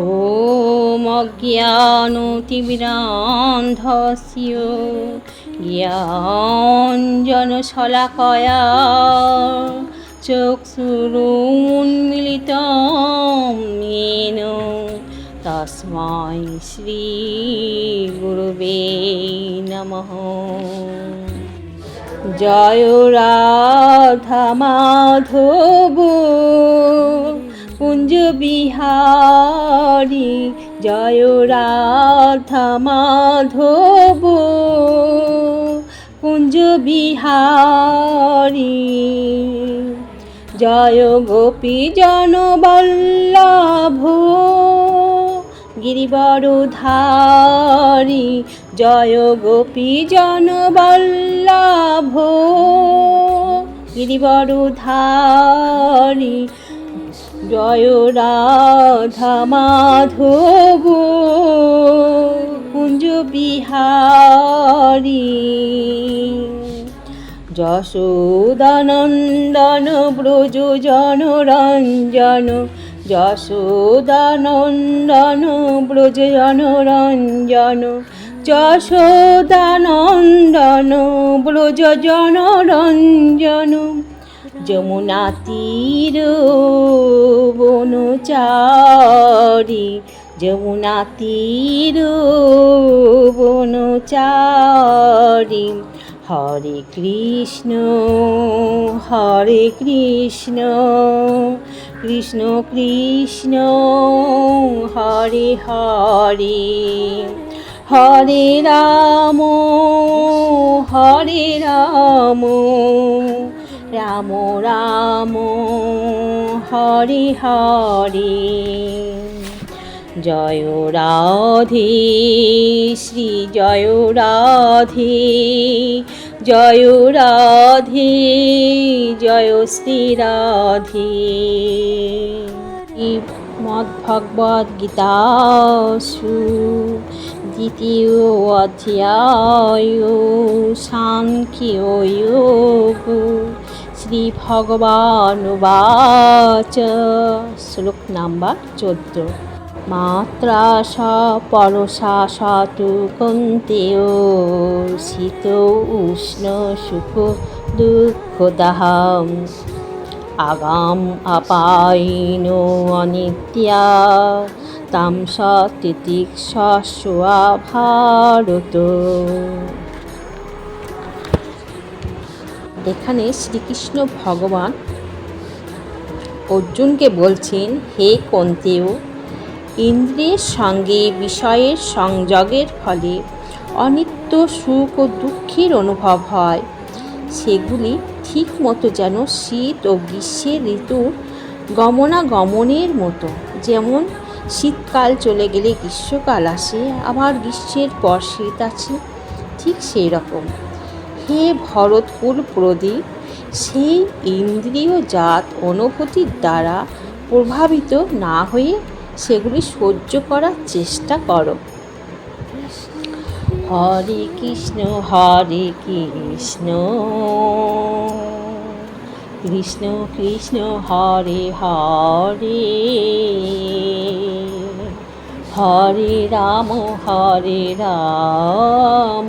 ॐ अज्ञानोतिविरान्धस्य ज्ञाञ्जनशलाकया चक्षुरुन्मिलितं येन तस्मै श्रीगुरुवे नमः জয় রাধা মাধব কুঞ্জ বিহারী, জয় রাধা মাধব। কুঞ্জ বিহারী, জয় গোপী জনবল্লভ। গিরিবরধারী, জয় গোপী জনবল্লভ। গিরিবরধারী জয় রাধা মাধব কুঞ্জ বিহারী। যশোদানন্দন ব্রজ জনরঞ্জন যশোদানন্দন ব্রজ জনরঞ্জন যশোদানন্দন ব্রজ জনরঞ্জন। যমুনা তীর, বনচারী। যমুনা তীর, বনচারী। হরে কৃষ্ণ হরে কৃষ্ণ। কৃষ্ণ কৃষ্ণ, হরে হরে। হরে রাম হরে রাম। রাম রাম, হরে হরে। জয় রাধে, শ্রী জয় রাধে জয় রাধে, জয় শ্রী রাধে। মদ্ভগবদ গীতাসু দ্বিতীয় অধ্যায় সাংখ্য যোগ শ্রী ভগবান বাচ শ্লোক নাম্বার চোদ্দ। মাত্রা স পরশা সতু কন্তেয় শীত উষ্ণ সুখ দুঃখদাহম আগাম আপাইন অনিত্যা, তাম সতিতিক্ষা ভারত এখানে শ্রীকৃষ্ণ ভগবান অর্জুনকে বলছেন, হে কন্তেও, ইন্দ্রিয়ের সঙ্গে বিষয়ের সংযোগের ফলে অনিত্য সুখ ও দুঃখের অনুভব হয়। সেগুলি ঠিক মতো যেন শীত ও গ্রীষ্মের ঋতুর গমনাগমনের মতো। যেমন শীতকাল চলে গেলে গ্রীষ্মকাল আসে, আবার গ্রীষ্মের পর শীত আছে ঠিক সেই রকম। হে ভরতকুল প্রদীপ, সেই ইন্দ্রিয় জাত অনুভূতির দ্বারা প্রভাবিত না হয়ে সেগুলি সহ্য করার চেষ্টা করো। হরে কৃষ্ণ হরে কৃষ্ণ। কৃষ্ণ কৃষ্ণ, হরে হরে। হরে রাম হরে রাম।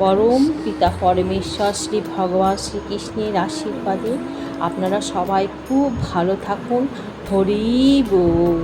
পরম পিতা পরমেশ্বর শ্রী ভগবান শ্রীকৃষ্ণের আশীর্বাদে আপনারা সবাই খুব ভালো থাকুন। হরি বল।